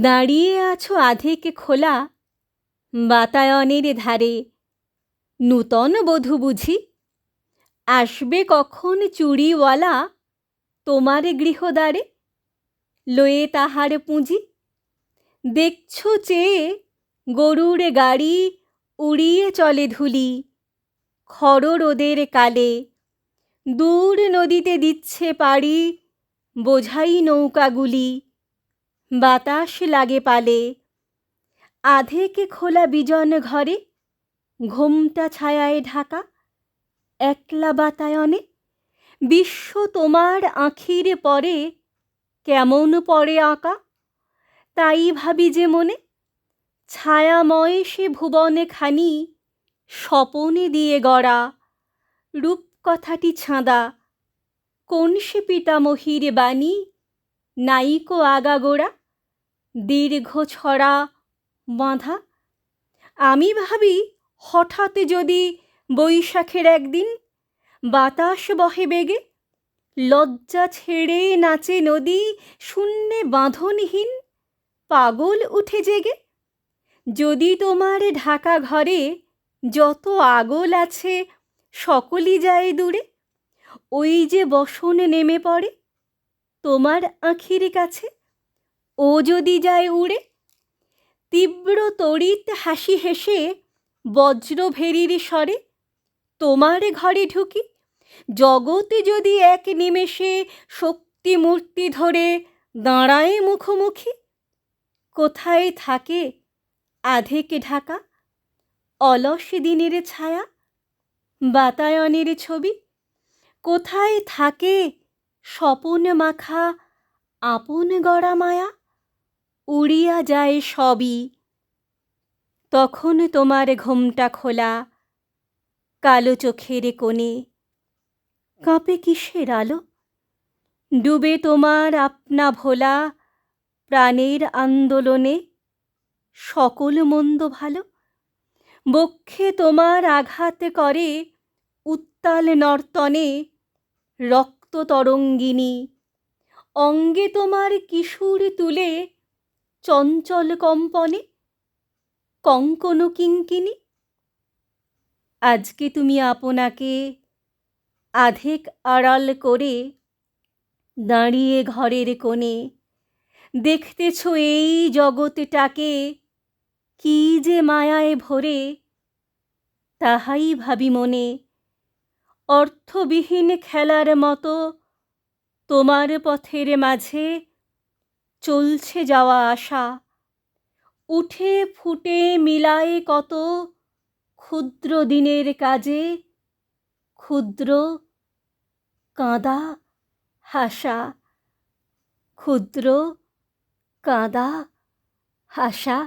দাঁড়িয়ে আছো আধেক খোলা বাতায়নের ধারে। নূতন বধূ বুঝি, আসবে কখন চুড়িওয়ালা তোমার গৃহদ্বারে? লয়ে তাহার পুঁজি, দেখছ চেয়ে গরুর গাড়ি উড়িয়ে চলে ধুলি। খর রোদের কালে দূর নদীতে দিচ্ছে পাড়ি, বোঝাই নৌকাগুলি। বাতাস লাগে পালে। আধেকে খোলা বিজন ঘরে, ঘোমটা ছায়ায় ঢাকা, একলা বাতায়নে। বিশ্ব তোমার আঁখির পরে কেমন পরে আঁকা, তাই ভাবি যে মনে, ছায়াময় সে ভুবনে খানি স্বপনে দিয়ে গড়া। রূপকথাটি ছাঁদা, কোন সে পিতামহীর বাণী, নাইকো আগাগোড়া। দীর্ঘ ছড়া বাঁধা। আমি ভাবি, হঠাৎ যদি বৈশাখের একদিন বাতাস বহে বেগে, লজ্জা ছেড়ে নাচে নদী শূন্যে বাঁধনহীন, পাগল উঠে জেগে। যদি তোমার ঢাকা ঘরে যত আগল আছে, সকলই যায় দূরে। ওই যে বসন নেমে পড়ে তোমার আঁখির কাছে। ও যদি যায় উড়ে? তীব্র তড়িৎ হাসি হেসে বজ্র ভেরির স্বরে, তোমার ঘরে ঢুকি? জগতে যদি এক নিমেষে শক্তি মূর্তি ধরে দাঁড়ায় মুখোমুখি? কোথায় থাকে আধেকে ঢাকা? অলস দিনের ছায়া? বাতায়নের ছবি? কোথায় থাকে স্বপন মাখা, আপন গড়া মায়া? উড়িয়া যায় সবই। তখন তোমার ঘোমটা খোলা, কালো চোখের কোণে। কাঁপে কিসের আলো? ডুবে তোমার আপনা ভোলা, প্রাণের আন্দোলনে। সকল মন্দ ভালো? বক্ষে তোমার আঘাত করে, উত্তাল নর্তনে, রক্ত তরঙ্গিনী। অঙ্গে তোমার কিশোর তুলে চঞ্চল কম্পনে, কঙ্কন কিঙ্কিনী আজকে তুমি আপনাকে আধেক আড়াল করে দাঁড়িয়ে ঘরের কোণে দেখতেছ এই জগৎটাকে কি যে মায়ায় ভরে, তাহাই ভাবি মনে। অর্থবিহীন খেলার মতো তোমার পথের মাঝে চলছে যাওয়া আসা উঠে ফুটে মিলায় কত ক্ষুদ্র দিনের কাজে, ক্ষুদ্র কাঁদা হাসা, ক্ষুদ্র কাঁদা হাসা।